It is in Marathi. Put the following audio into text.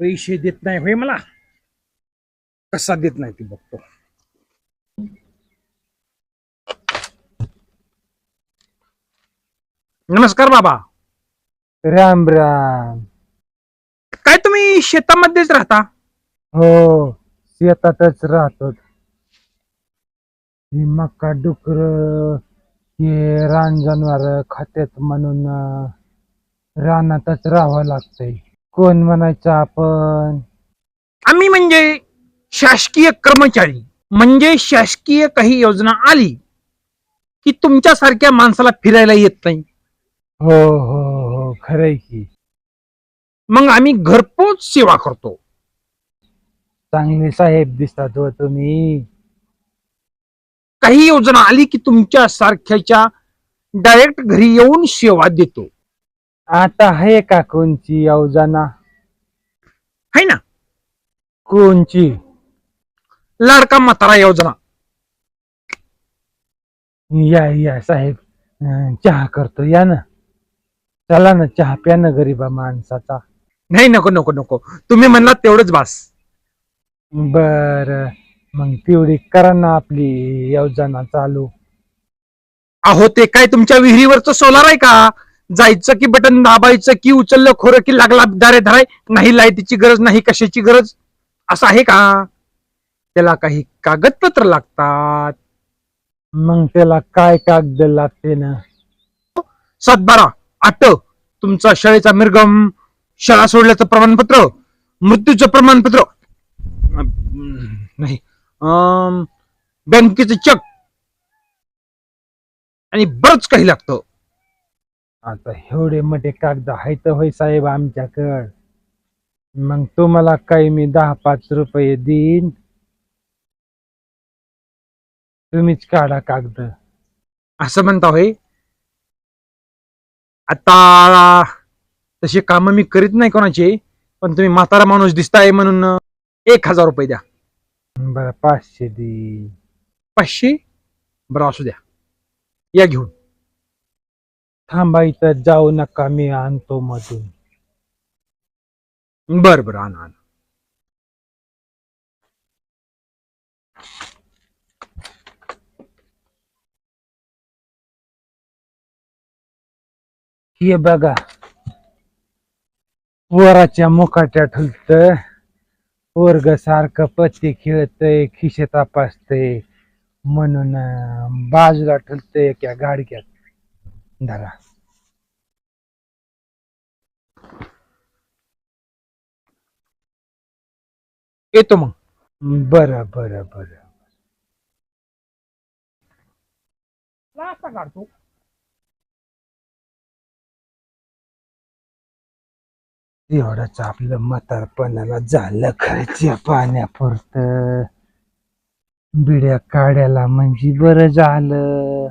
पैसे देत नाही होय मला. कसा देत नाही ती बघतो. नमस्कार बाबा. राम राम. काय तुम्ही शेतामध्येच राहता? हो शेतातच राहतो. ही मका डुकर हे रान जनावर खात्यात म्हणून अं, रानातच राहावं लागतंय. कोण म्हणायचं आपण? आम्ही म्हणजे शासकीय कर्मचारी म्हणजे शासकीय काही योजना आली की तुमच्यासारख्या माणसाला फिरायला येत नाही. हो हो हो खरंय की. मग आम्ही घरपोच सेवा करतो. चांगले साहेब दिसतात हो तुम्ही. काही योजना आली की तुमच्या सारख्याच्या डायरेक्ट घरी येऊन सेवा देतो. आता आहे का कोणची योजना? है ना? कोणची? लाडका म्हातारा योजना. या या साहेब. अं, चहा करतो. या ना. चला ना चहा प्या ना गरीबा माणसाचा. नाही नको नको नको. तुम्ही म्हणलात तेवढंच बास. बर. मग तेवढी करा ना आपली योजना चालू. अहो ते काय तुमच्या विहिरीवरचं सोलार आहे का? जायचं की बटन दाबायचं की उचललं खोरं की लागला दारे धराय नाही लायतीची गरज नाही कशाची गरज? असं आहे का? त्याला काही कागदपत्र लागतात. मग त्याला काय कागद लागते ना? सातबारा आठ तुमचा शाळेचा मिरगम शाळा सोडल्याचं प्रमाणपत्र मृत्यूचं प्रमाणपत्र. नाही अं, बँकेचं चेक आणि बरंच काही लागतं. आता एवढे मोठे कागद आहेत होय साहेब आमच्याकड. मग तुम्हाला काही मी दहा पाच रुपये देईन? तुम्हीच काढा कागद. असं म्हणता होय? आता तशी कामं मी करीत नाही कोणाची पण तुम्ही म्हातारा माणूस दिसताय म्हणून एक हजार रुपये द्या. बरं पाचशे देईन. पाचशे? बरं असू द्या. या घेऊन. थांबा इथं जाऊ नका मी आणतो मधून. बर बर आणा आणा. हे बघा वराच्या मुकाट्या ठुलत वर्ग सारखं पत्ते खेळतय खिशे तपासतय म्हणून अं, बाजूला ठुलतय एका गाडग्यात. धरा येतो मग बरं बरं बरं काढतो एवढंच आपलं म्हातारपणाला झालं खर्च पाण्यापुरतं बिड्या काढायला म्हणजे बरं झालं